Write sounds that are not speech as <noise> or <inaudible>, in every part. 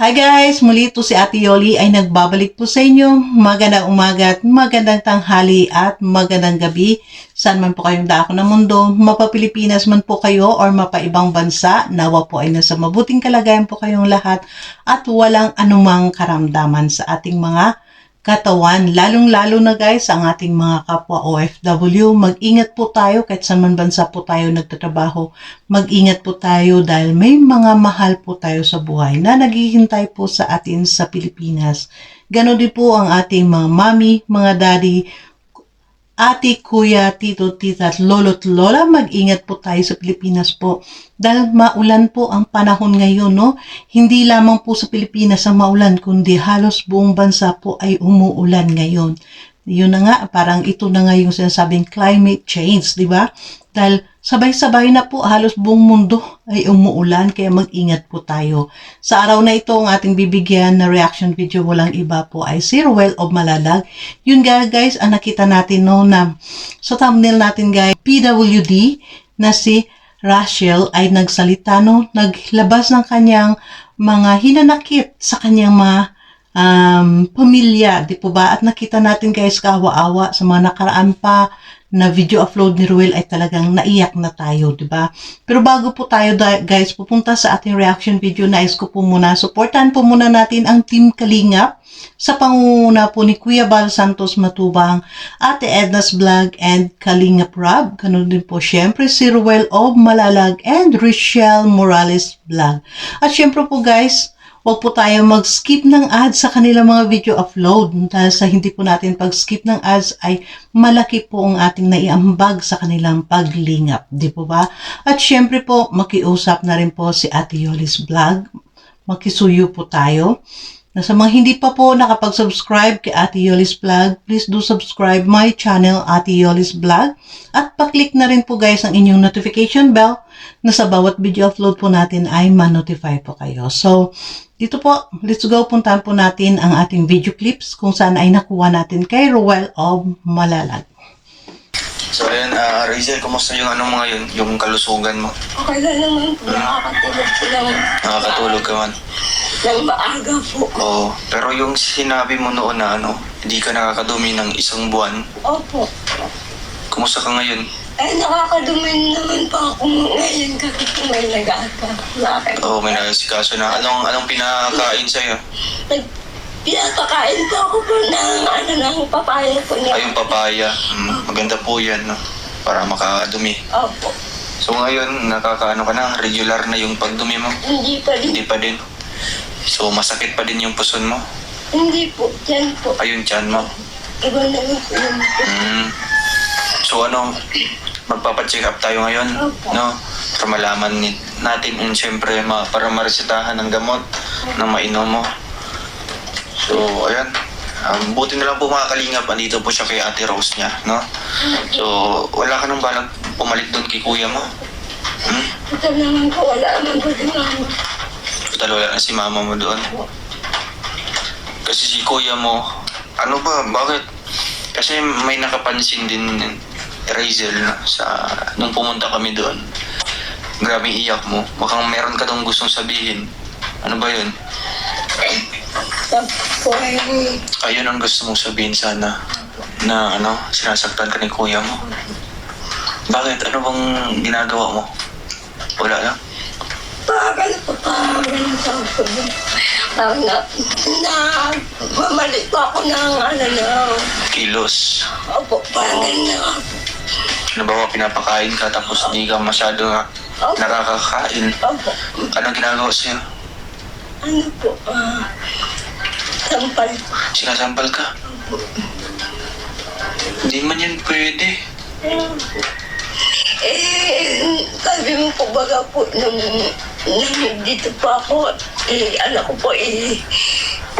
Hi guys! Muli ito si Ate Yoli ay nagbabalik po sa inyo. Magandang umaga at magandang tanghali at magandang gabi. Saan man po kayong daako ng mundo, mapa-Pilipinas man po kayo or mapa-ibang bansa, nawa po ay nasa mabuting kalagayan po kayong lahat at walang anumang karamdaman sa ating mga katawan. Lalong-lalo na guys, ang ating mga kapwa OFW, mag-ingat po tayo kahit saan man bansa po tayo nagtatrabaho. Mag-ingat po tayo dahil may mga mahal po tayo sa buhay na naghihintay po sa atin sa Pilipinas. Ganon din po ang ating mga mami, mga daddy, ate, kuya, tito, tita, lolo't lola, mag-ingat po tayo sa Pilipinas po. Dahil maulan po ang panahon ngayon, no? Hindi lamang po sa Pilipinas ang maulan, kundi halos buong bansa po ay umuulan ngayon. Yun na nga, parang ito na nga yung sinasabing climate change, di ba? Dahil sabay-sabay na po halos buong mundo ay umuulan, kaya mag-ingat po tayo. Sa araw na ito, ang ating bibigyan na reaction video walang iba po ay si Ruel of Malalag. Yun nga guys, ang nakita natin no na sa thumbnail natin guys, PWD na si Rachel ay nagsalita no, naglabas ng kanyang mga hinanakit sa kanyang mga um, pamilya, di po ba? At nakita natin guys kawa-awa sa mga nakaraan pa na video upload ni Ruel ay talagang naiyak na tayo, di ba? Pero bago po tayo guys pupunta sa ating reaction video, nais ko po muna, supportan po muna natin ang Team Kalingap sa pangunguna po ni Kuya Bal Santos Matubang, Ate Edna's Vlog, and Kalingap Rob. Ganun din po, syempre si Ruel of Malalag and Richelle Morales Vlog. At syempre po guys, Huwag po tayo mag-skip ng ads sa kanilang mga video upload dahil sa hindi po natin pag-skip ng ads ay malaki po ang ating naiambag sa kanilang paglingap, di po ba? At syempre po, makiusap na rin po si Ate Yolis Vlog. Makisuyo po tayo. Na sa mga hindi pa po nakapag-subscribe kay Ate Yolis Vlog, please do subscribe my channel Ate Yolis Vlog at paklik na rin po guys ang inyong notification bell na sa bawat video upload po natin ay ma-notify po kayo. So, dito po, let's go, puntahan po natin ang ating video clips kung saan ay nakuha natin kay Ruel of Malalag. So ayun, ah Rizel, kumusta yung ano mo ngayon, yung kalusugan mo? Okay na naman po, nakakatulog po lang Nakakatulog ka man. Ng maaga po. Oo, pero yung sinabi mo noon na ano, hindi ka nakakadumi ng isang buwan, Opo. kumusta ka ngayon? Eh, nakakadumi naman pa ako ngayon kasi po may nag-ata. Bakit? Oo, may nasikaso na. Anong, anong pinakain sa'yo? Nag, pinapakain po ako po ng ano ng papaya po niya. Ay, yung papaya. Mm, maganda po yan, no? Para makadumi. Opo. So ngayon, nakakaano ka na, regular na yung pagdumi mo? Hindi pa rin. Hindi pa din. So masakit pa din yung puson mo? Hindi po. Yan po. Ayun, tiyan mo. Iba naman po yun. Mm. So ano, magpapacheck up tayo ngayon, Opo. no? Para malaman ni, natin and syempre ma, para maresetahan ng gamot na mainom mo. So, ayan. Um, buti na lang po mga kalingap, andito po siya kay Ate Rose niya, no? So, wala ka nang balag pumalit doon kay kuya mo? Hmm? Ito naman po, wala naman po si mama. Total wala na si mama mo doon. Kasi si kuya mo, ano ba, bakit? Kasi may nakapansin din Razel no, sa nung pumunta kami doon. Grabe iyak mo. Mukhang meron ka daw gustong sabihin. Ano ba yun? Ayun ang gusto mong sabihin sana na ano, sinasaktan ka ni kuya mo. Bakit? Ano bang ginagawa mo? Wala lang. Parang parang sa ako. Parang na, na, mamalik pa ako ng ano na, Kilos. opo, parang ganyan. Ano ba pinapakain ka tapos di ka masyado nga Opo, nakakakain. opo. Anong ginagawa sa'yo? Ano po, ah, sampal. Sinasampal ka? Hindi man yan pwede. Eh, sabi mo po baga po, nung, nung dito pa ako, eh, ano ko po, eh,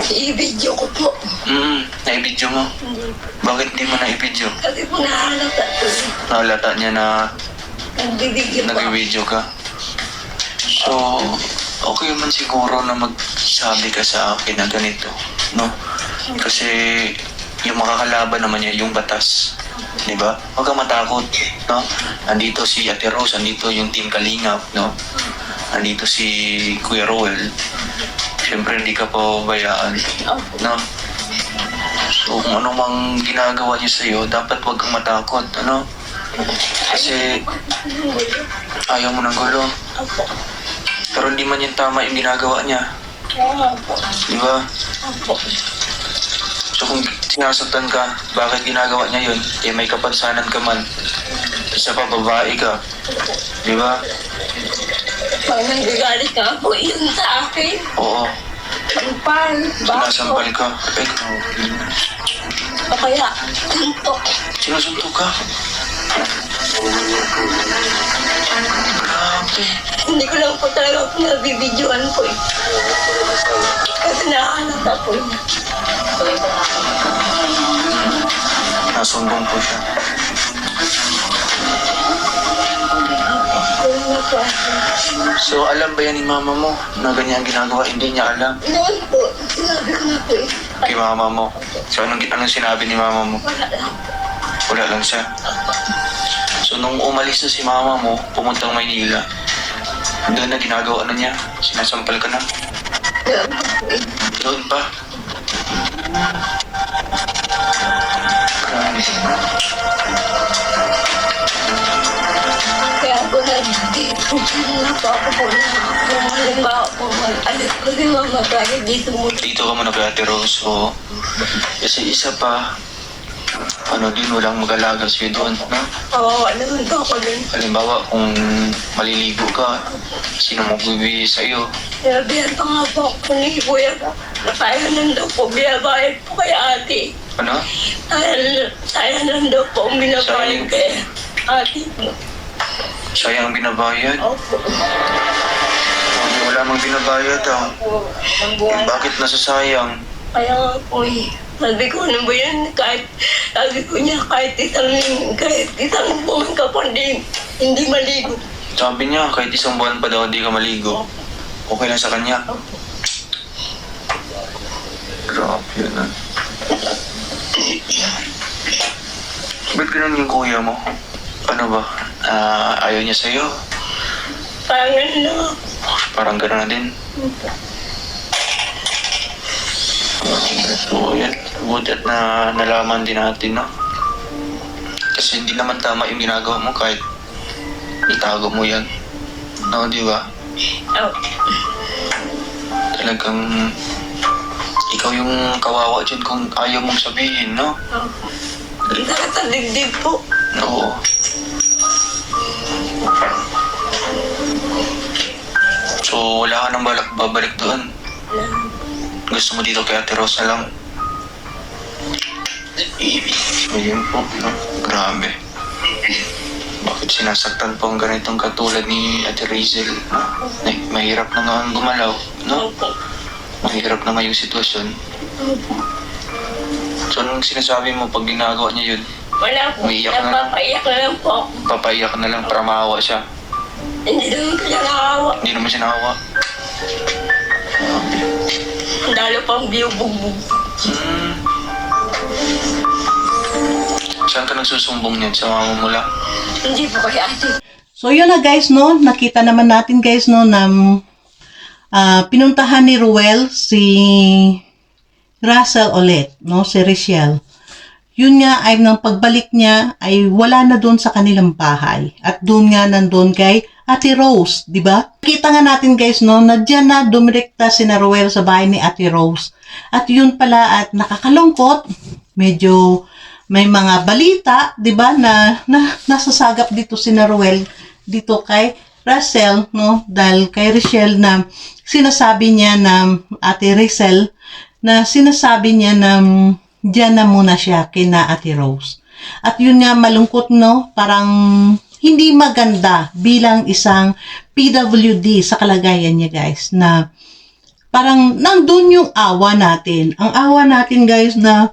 i-video ko po. Mm, naibidyo mo. Hindi po. Bakit di mo naibidyo? Kasi po nahalata po. Nahalata niya na Nagbibigyo pa. nag-video ka. So, okay man siguro na magsabi ka sa akin na ganito, no? Kasi yung makakalaban naman niya, yung batas. Di ba? Huwag kang matakot, no? Andito si Ate Rose, andito yung Team Kalingap, no? Andito si Kuya Roel. Siyempre, hindi ka pababayaan. Opo. No? So, kung ano mang ginagawa niya sa'yo, dapat huwag kang matakot, ano? Kasi ayaw mo ng gulo. Pero hindi man yan tama yung ginagawa niya. Di ba? So kung sinasaktan ka, bakit ginagawa niya yun? Eh may kapansanan ka man. Isa pa, babae ka. Di ba? Pag nanggagalit ka po yun sa akin. Oo. Sampal, Sinasampal baso, ka. Eh, o kaya tuntok. Sinusuntok ka. Grabe. Hindi ko lang po talaga po nabibidyoan po eh. Kasi nakakalata po yun. Nasumbong po siya. So alam ba yan ni mama mo na ganyan ang ginagawa? Hindi niya alam. Noon po, sinabi ko na po eh. Kay mama mo. So anong, anong sinabi ni mama mo? Wala lang po. Wala lang siya. So nung umalis na si mama mo, pumuntang Maynila, doon na ginagawa na niya. Sinasampal ka na. Eh. Doon pa. Kaya nandito na po ako po na kung halimbawa po mag-alis ko si mama kaya dito mo Dito ka muna kay Ate Rose, oo. Kasi isa pa, ano din, walang mag-alaga sa'yo doon, no? kawawa naman po ako dun. Halimbawa, kung maliligo ka, sino magbibigay sa'yo? Sinabihan pa nga po ako ni Kuya na kaya nang daw po binabayad po kay ate. Ano? Kaya, kaya nang daw po ang binabayad Sayang. kay ate. Sayang ang binabayad. Opo. Sabi, wala mang binabayad, ah. Opo. Eh, buwan. bakit nasasayang? Kaya nga po eh. Sabi ko, ano ba yan? Kahit, sabi ko niya, kahit isang, kahit isang buwan ka pa hindi, hindi maligo. Sabi niya, kahit isang buwan pa daw hindi ka maligo, okay lang sa kanya. Grabe yun, ah. Ba't ganun yung kuya mo? Ano ba? Ah, ayaw niya sa'yo? Parang ano lang ako. Parang gano'n na din. So, yan. Buti at na nalaman din natin, no? Kasi hindi naman tama yung ginagawa mo kahit itago mo yan. No, di ba? Oh, Talagang ikaw yung kawawa dyan kung ayaw mong sabihin, no? oh. Dibdib po. Oo. So, wala ka nang balak babalik doon. Gusto mo dito kay Ate Rose na lang? Ayun po, no? Grabe. Bakit sinasaktan po ang ganitong katulad ni Ate Razel? Eh, mahirap na nga ang gumalaw, no? Opo. Mahirap na nga yung sitwasyon. Opo. So, anong sinasabi mo pag ginagawa niya yun? Wala po. Umiiyak na. Napapaiyak na lang po. Papaiyak na lang para maawa siya. Hindi naman ko siya nakawa. Hindi naman siya naawa. Lalo pang biubugbog. Hmm. Saan ka nagsusumbong niyan? Sa mama mo lang? Hindi po kay ate. So yun na guys no, nakita naman natin guys no na ah, pinuntahan ni Ruel si Russell ulit, no, si Richelle. Yun nga ay nang pagbalik niya ay wala na doon sa kanilang bahay. At doon nga nandun kay Ate Rose, di ba? Kita nga natin guys no, na dyan na dumirekta si na Ruel sa bahay ni Ate Rose. At yun pala at nakakalungkot, medyo may mga balita, 'di ba, na, na nasasagap dito si Naruel dito kay Russell, no? Dahil kay Richelle na sinasabi niya na Ate Rachel na sinasabi niya na diyan na muna siya kina Ate Rose. At yun nga malungkot, no? Parang hindi maganda bilang isang PWD sa kalagayan niya, guys, na parang nandun yung awa natin. Ang awa natin, guys, na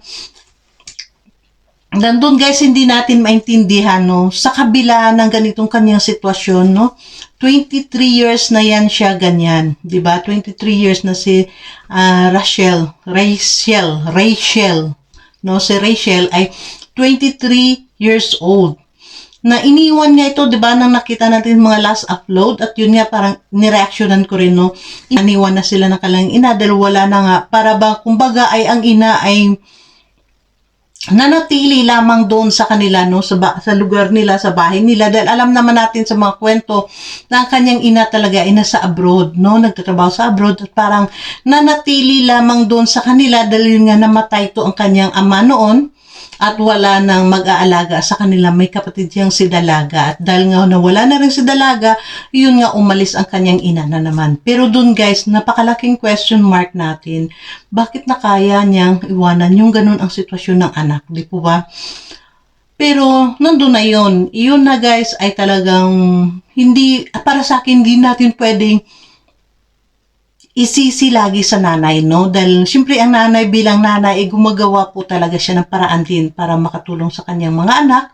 nandun guys, hindi natin maintindihan, no? Sa kabila ng ganitong kanyang sitwasyon, no? 23 years na yan siya ganyan, di ba? 23 years na si ah, Rachel, Rachel, Rachel, no? Si Rachel ay 23 years old. na iniwan nga ito, di ba, nang nakita natin mga last upload at yun nga parang nireactionan ko rin, no, iniwan na sila ng kalang ina dahil wala na nga, para ba, kumbaga ay ang ina ay nanatili lamang doon sa kanila no? Sa ba- sa lugar nila sa bahay nila. Dahil alam naman natin sa mga kwento na ang kanyang ina talaga ay nasa abroad no? Nagtatrabaho sa abroad at parang nanatili lamang doon sa kanila dahil nga namatay to ang kanyang ama noon at wala nang mag-aalaga sa kanila. May kapatid siyang si Dalaga. At dahil nga nawala na rin si Dalaga yun nga umalis ang kanyang ina na naman. Pero doon guys napakalaking question mark natin. Bakit nakaya niyang iwanan yung ganun ang sitwasyon ng anak, di po ba? Pero, nandun na yun. Yun na guys ay talagang hindi, para sa akin, hindi natin pwedeng isisi lagi sa nanay, no? Dahil, syempre, ang nanay bilang nanay, ay gumagawa po talaga siya ng paraan din para makatulong sa kanyang mga anak.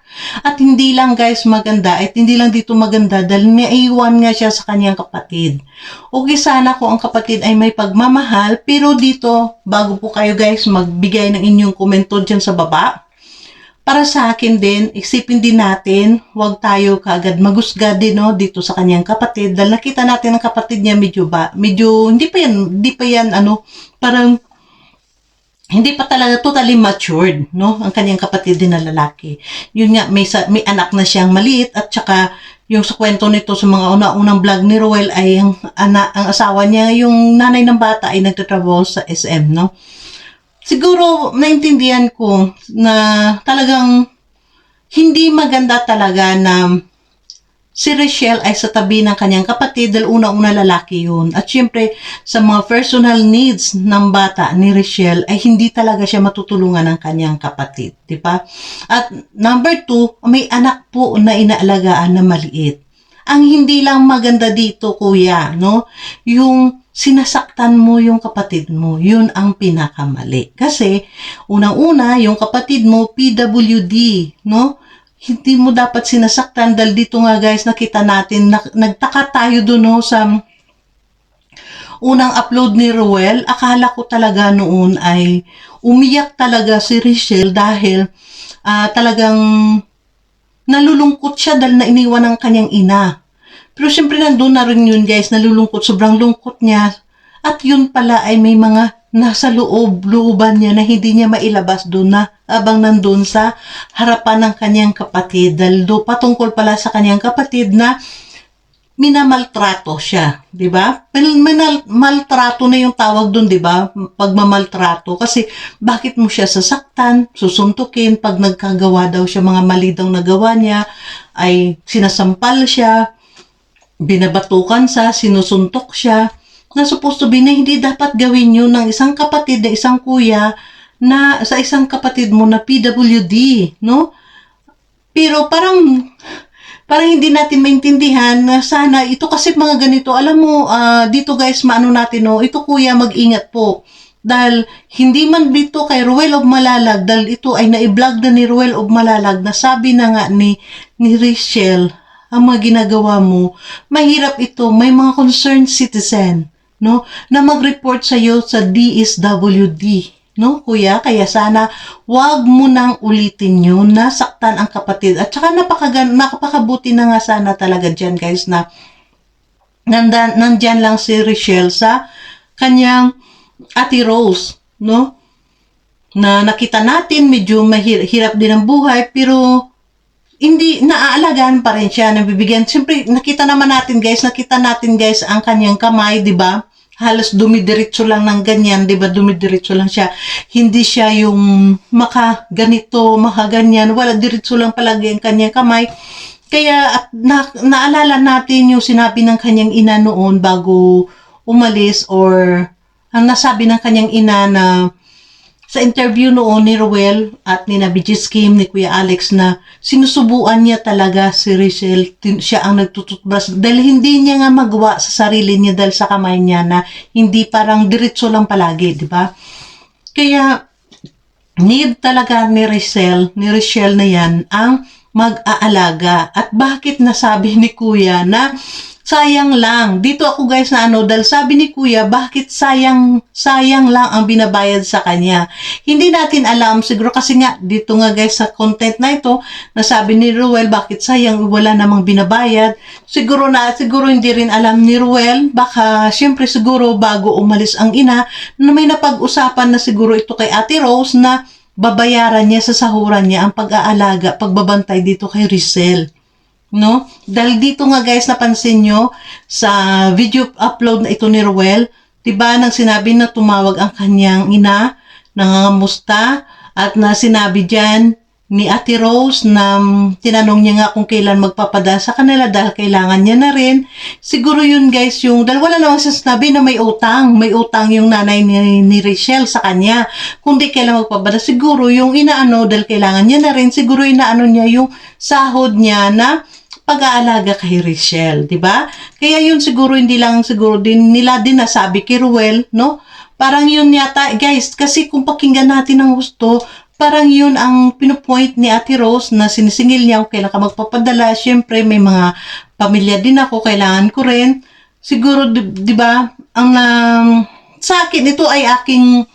At hindi lang, guys, maganda, at hindi lang dito maganda, dahil naiwan nga siya sa kanyang kapatid. Okay sana kung ang kapatid ay may pagmamahal, pero dito, bago po kayo guys magbigay ng inyong komento dyan sa baba, para sa akin din, isipin din natin, huwag tayo kaagad magusga din no, dito sa kanyang kapatid. Dahil nakita natin ang kapatid niya medyo ba, medyo, hindi pa yan, hindi pa yan, ano, parang, hindi pa talaga totally matured, no? Ang kanyang kapatid din na lalaki. Yun nga, may, may anak na siyang maliit at saka yung sa kwento nito sa mga una-unang vlog ni Roel ay ang, ana, ang asawa niya, yung nanay ng bata ay nagtatrabaho sa SM, no? Siguro, naintindihan ko na talagang hindi maganda talaga na si Rachel ay sa tabi ng kanyang kapatid dahil una-una lalaki yun. At syempre, sa mga personal needs ng bata ni Rachel ay hindi talaga siya matutulungan ng kanyang kapatid. Ba? At number two, may anak po na inaalagaan na maliit. Ang hindi lang maganda dito, kuya, no? Yung sinasaktan mo yung kapatid mo, yun ang pinakamali. Kasi, unang-una, yung kapatid mo, PWD, no? Hindi mo dapat sinasaktan dahil dito nga guys, nakita natin, nak- nagtaka tayo doon no, sa unang upload ni Ruel, akala ko talaga noon ay umiyak talaga si Richelle dahil ah, talagang nalulungkot siya dahil na iniwan ng kanyang ina. Pero syempre nandun na rin yun guys, nalulungkot, sobrang lungkot niya. At yun pala ay may mga nasa loob, looban niya na hindi niya mailabas doon na abang nandun sa harapan ng kanyang kapatid. Dahil do patungkol pala sa kanyang kapatid na minamaltrato siya, 'di ba? Mal- minal- maltrato na yung tawag doon, 'di ba? Pagmamaltrato kasi bakit mo siya sasaktan, susuntukin pag nagkagawa daw siya mga mali daw nagawa niya, ay sinasampal siya, binabatukan sa, sinusuntok siya, na supposed to be na hindi dapat gawin yun ng isang kapatid na isang kuya na sa isang kapatid mo na PWD, no? Pero parang parang hindi natin maintindihan na sana ito kasi mga ganito, alam mo, ah, dito guys, maano natin, no? Ito kuya, mag-ingat po. Dahil hindi man dito kay Ruel of Malalag, dahil ito ay na-vlog na ni Ruel of Malalag na sabi na nga ni, ni Rachel, ang mga ginagawa mo, mahirap ito, may mga concerned citizen, no, na mag-report sa iyo sa DSWD, no, kuya, kaya sana wag mo nang ulitin yun na saktan ang kapatid. At saka napakagan, napakabuti na nga sana talaga dyan, guys, na nandan, nandyan lang si Richelle sa kanyang Ate Rose, no? Na nakita natin medyo mahirap din ang buhay pero hindi naaalagaan pa rin siya, nabibigyan. Siyempre, nakita naman natin guys, nakita natin guys ang kanyang kamay, di ba? Halos dumidiretso lang ng ganyan, di ba? Dumidiretso lang siya. Hindi siya yung maka ganito. Wala, diretso lang palagi ang kanyang kamay. Kaya at na, naalala natin yung sinabi ng kanyang ina noon bago umalis or ang nasabi ng kanyang ina na sa interview noon ni Ruel at ni Nabijis Kim, ni Kuya Alex na sinusubuan niya talaga si Rachel, siya ang nagtututbrush dahil hindi niya nga magawa sa sarili niya dahil sa kamay niya na hindi parang diretso lang palagi, di ba? Kaya need talaga ni Rachel, ni Rachel na yan ang mag-aalaga. At bakit nasabi ni kuya na sayang lang. Dito ako guys na ano, dahil sabi ni kuya, bakit sayang, sayang lang ang binabayad sa kanya. Hindi natin alam, siguro kasi nga, dito nga guys sa content na ito, nasabi ni Ruel, bakit sayang, wala namang binabayad. Siguro na, siguro hindi rin alam ni Ruel, baka syempre siguro bago umalis ang ina, na may napag-usapan na siguro ito kay Ate Rose na babayaran niya sa sahuran niya ang pag-aalaga, pagbabantay dito kay Rizal no? Dahil dito nga guys, napansin nyo sa video upload na ito ni Ruel, 'di ba nang sinabi na tumawag ang kanyang ina, nangangamusta, at na sinabi diyan ni Ate Rose na tinanong niya nga kung kailan magpapadala sa kanila dahil kailangan niya na rin. Siguro yun guys yung, dahil wala naman siya sinabi na may utang. May utang yung nanay ni, ni Rachel sa kanya. Kung di kailan magpapadala, siguro yung inaano dahil kailangan niya na rin, siguro inaano niya yung sahod niya na pag-aalaga kay Rachel, 'di ba? Kaya yun siguro hindi lang siguro din nila din nasabi kay Ruel, no? Parang yun yata, guys, kasi kung pakinggan natin ng gusto, parang yun ang pinupoint ni Ate Rose na sinisingil niya kung kailan ka magpapadala. Siyempre, may mga pamilya din ako, kailangan ko rin. Siguro, di, di ba, ang um, sa akin, ito ay aking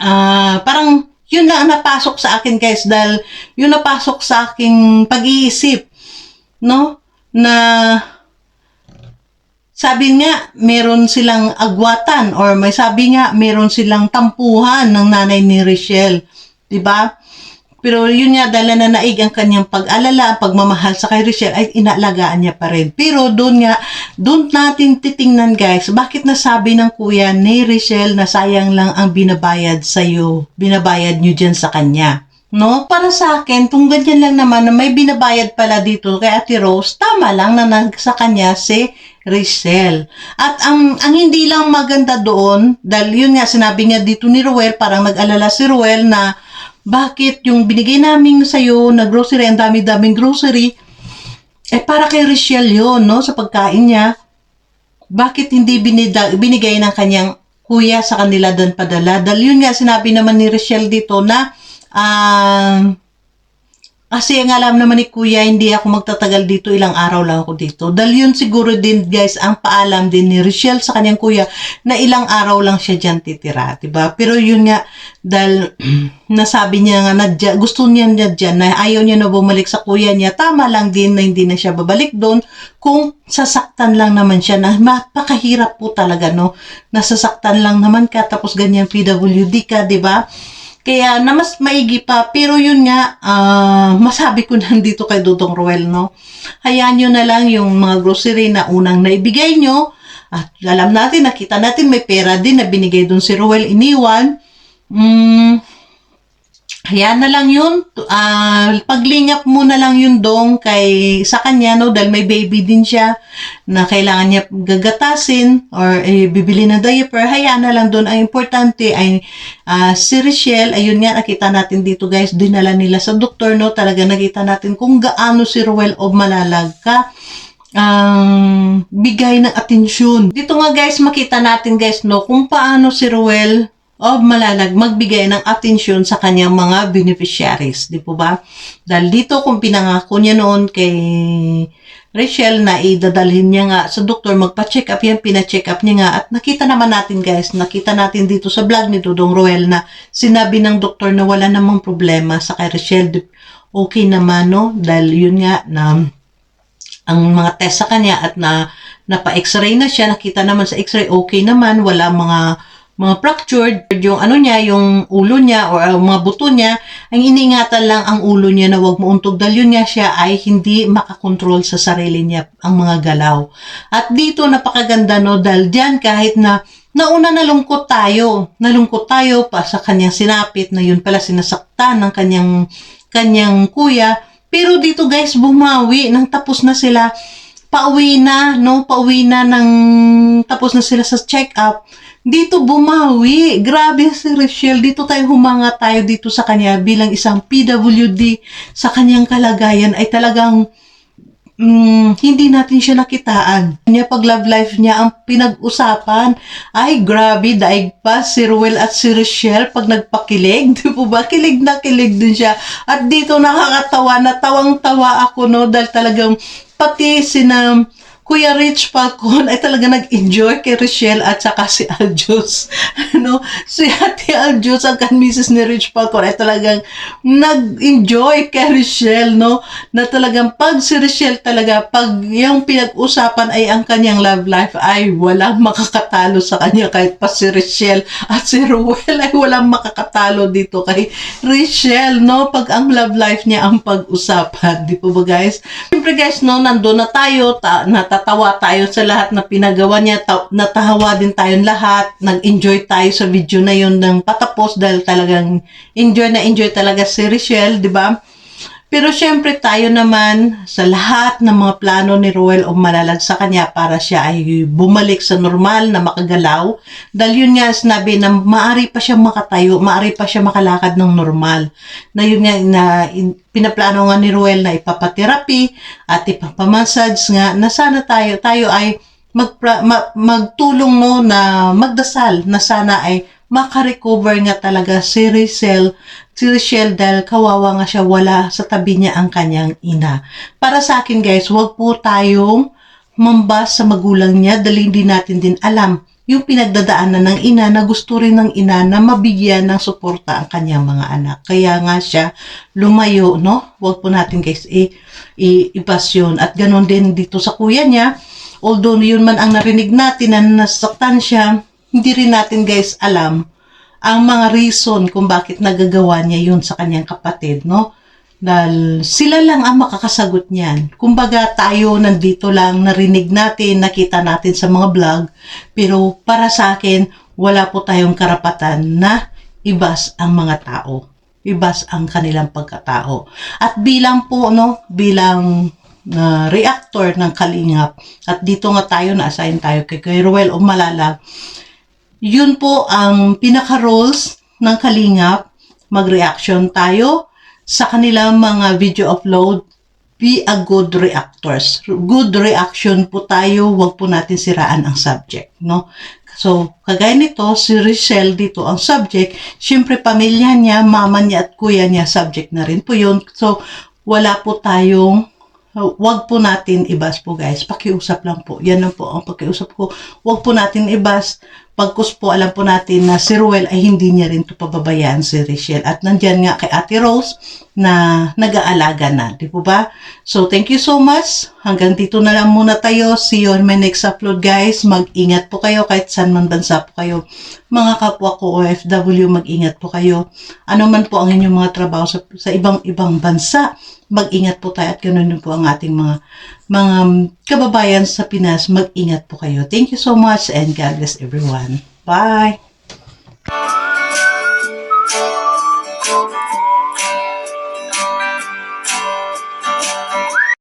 ah parang yun ang napasok sa akin guys dahil yun napasok sa aking pag-iisip no na sabi nga meron silang agwatan or may sabi nga meron silang tampuhan ng nanay ni Rachel, 'di ba? Pero yun nga, dala na naig ang kanyang pag-alala, pagmamahal sa kay Rachel, ay inaalagaan niya pa rin. Pero doon nga, doon natin titingnan guys, bakit nasabi ng kuya ni Rachel na sayang lang ang binabayad sa'yo, binabayad niyo dyan sa kanya. No? Para sa akin, kung ganyan lang naman na may binabayad pala dito kay Ate Rose, tama lang na nag sa kanya si Rachel. At ang, ang hindi lang maganda doon, dahil yun nga sinabi nga dito ni Ruel, parang nag-alala si Ruel na bakit yung binigay namin sa'yo na grocery, ang dami-daming grocery, eh para kay Rachel yun, no? Sa pagkain niya, bakit hindi binida, binigay ng kanyang kuya sa kanila doon padala? Dahil yun nga, sinabi naman ni Rachel dito na, ah, kasi ang alam naman ni kuya, hindi ako magtatagal dito, ilang araw lang ako dito. Dahil yun siguro din guys, ang paalam din ni Rachel sa kanyang kuya na ilang araw lang siya dyan titira, 'di ba? Pero yun nga, dahil <clears throat> nasabi niya nga na dyan- gusto niya niya dyan na ayaw niya na bumalik sa kuya niya, tama lang din na hindi na siya babalik doon kung sasaktan lang naman siya na mapakahirap po talaga, no? Nasasaktan lang naman ka tapos ganyan PWD ka, 'di ba? Kaya na mas maigi pa, pero yun nga, ah, masabi ko <laughs> nandito kay Dudong Ruel, no? Hayaan nyo na lang yung mga grocery na unang naibigay nyo. At alam natin, nakita natin may pera din na binigay dun si Ruel iniwan. Mm, hayaan na lang yun. Ah, paglingap mo na lang yun dong kay sa kanya, no? Dahil may baby din siya na kailangan niya gagatasin or eh, bibili ng diaper. Hayaan na lang doon. Ang importante ay ah, si Richelle, ayun nga, nakita natin dito guys, dinala nila sa doktor, no? Talaga nakita natin kung gaano si Ruel o malalag ka ang bigay ng atensyon. Dito nga guys, makita natin guys, no, kung paano si Ruel o malalag magbigay ng atensyon sa kanyang mga beneficiaries. Di po ba? Dahil dito kung pinangako niya noon kay Rachel na idadalhin niya nga sa doktor magpa-check up yan, pina-check up niya nga at nakita naman natin guys, nakita natin dito sa vlog ni Dudong Roel na sinabi ng doktor na wala namang problema sa kay Rachel. Okay naman no, dahil yun nga na ang mga test sa kanya at na napa-x-ray na siya, nakita naman sa x-ray okay naman, wala mga mga fractured, yung ano niya, yung ulo niya or uh, mga buto niya, ang iningatan lang ang ulo niya na wag muuntog dahil yun nga siya ay hindi makakontrol sa sarili niya ang mga galaw. At dito napakaganda no dahil diyan kahit na nauna nalungkot tayo, nalungkot tayo pa sa kanyang sinapit na yun pala sinasaktan ng kanyang kanyang kuya, pero dito guys bumawi nang tapos na sila pauwi na, no? Pauwi na ng tapos na sila sa check-up. Dito bumawi. Grabe si Rachel. Dito tayo humanga tayo dito sa kanya bilang isang PWD sa kanyang kalagayan ay talagang mm, hindi natin siya nakitaan. Niya pag love life niya ang pinag-usapan. Ay, grabe, daig pa si Ruel at si Rochelle pag nagpakilig. <laughs> Di po ba? Kilig na kilig din siya. At dito nakakatawa na tawang-tawa ako, no? Dahil talagang pati sina Kuya Rich Falcon ay talaga nag-enjoy kay Rochelle at saka si Aljus. <laughs> ano, si Ate Aljus, ang kan misis ni Rich Falcon ay talagang nag-enjoy kay Rochelle, no? Na talagang pag si Rochelle talaga, pag yung pinag-usapan ay ang kanyang love life, ay walang makakatalo sa kanya kahit pa si Rochelle at si Ruel ay walang makakatalo dito kay Rochelle, no? Pag ang love life niya ang pag-usapan, di po ba guys? Siyempre guys, no, nandun na tayo, ta- natatawa tayo sa lahat na pinagawa niya, ta- natawa din tayong lahat, nag-enjoy tayo sa video na yun ng patapos dahil talagang enjoy na enjoy talaga si Richelle, di ba? Pero syempre tayo naman sa lahat ng mga plano ni Ruel o malalag sa kanya para siya ay bumalik sa normal na makagalaw. Dahil yun nga sinabi na maari pa siya makatayo, maari pa siya makalakad ng normal. Na yun nga na in, pinaplano nga ni Ruel na ipapaterapi at ipapamassage nga na sana tayo, tayo ay magpra, ma- magtulong no na magdasal na sana ay makarecover nga talaga si Rizel, si Richelle dahil kawawa nga siya wala sa tabi niya ang kanyang ina. Para sa akin guys, wag po tayong mambas sa magulang niya dahil hindi natin din alam yung pinagdadaanan ng ina na gusto rin ng ina na mabigyan ng suporta ang kanyang mga anak. Kaya nga siya lumayo, no? Wag po natin guys i- i- ipasyon. At ganon din dito sa kuya niya, although yun man ang narinig natin na nasaktan siya, hindi rin natin guys alam ang mga reason kung bakit nagagawa niya yun sa kanyang kapatid, no? Dahil sila lang ang makakasagot niyan. Kumbaga tayo nandito lang, narinig natin, nakita natin sa mga vlog, pero para sa akin, wala po tayong karapatan na ibas ang mga tao. Ibas ang kanilang pagkatao. At bilang po, no, bilang na reactor ng Kalingap, at dito nga tayo, na-assign tayo kay, kay Ruel o Malalag, yun po ang pinaka-roles ng Kalingap. Mag-reaction tayo sa kanilang mga video upload. Be a good reactors. Good reaction po tayo. Huwag po natin siraan ang subject. No? So, kagaya nito, si Richelle dito ang subject. Siyempre, pamilya niya, mama niya at kuya niya, subject na rin po yun. So, wala po tayong Huwag po natin ibas po guys. Pakiusap lang po. Yan lang po ang pakiusap ko. Huwag po natin ibas. Pagkus po alam po natin na si Ruel ay hindi niya rin to pababayaan si Richelle. At nandyan nga kay Ate Rose na nag-aalaga na. Di po ba? So thank you so much. Hanggang dito na lang muna tayo. See you on my next upload guys. Mag-ingat po kayo kahit saan man bansa po kayo. Mga kapwa ko OFW, mag-ingat po kayo. Ano man po ang inyong mga trabaho sa, sa ibang-ibang bansa mag-ingat po tayo at ganun din po ang ating mga mga kababayan sa Pinas. Mag-ingat po kayo. Thank you so much and God bless everyone. Bye!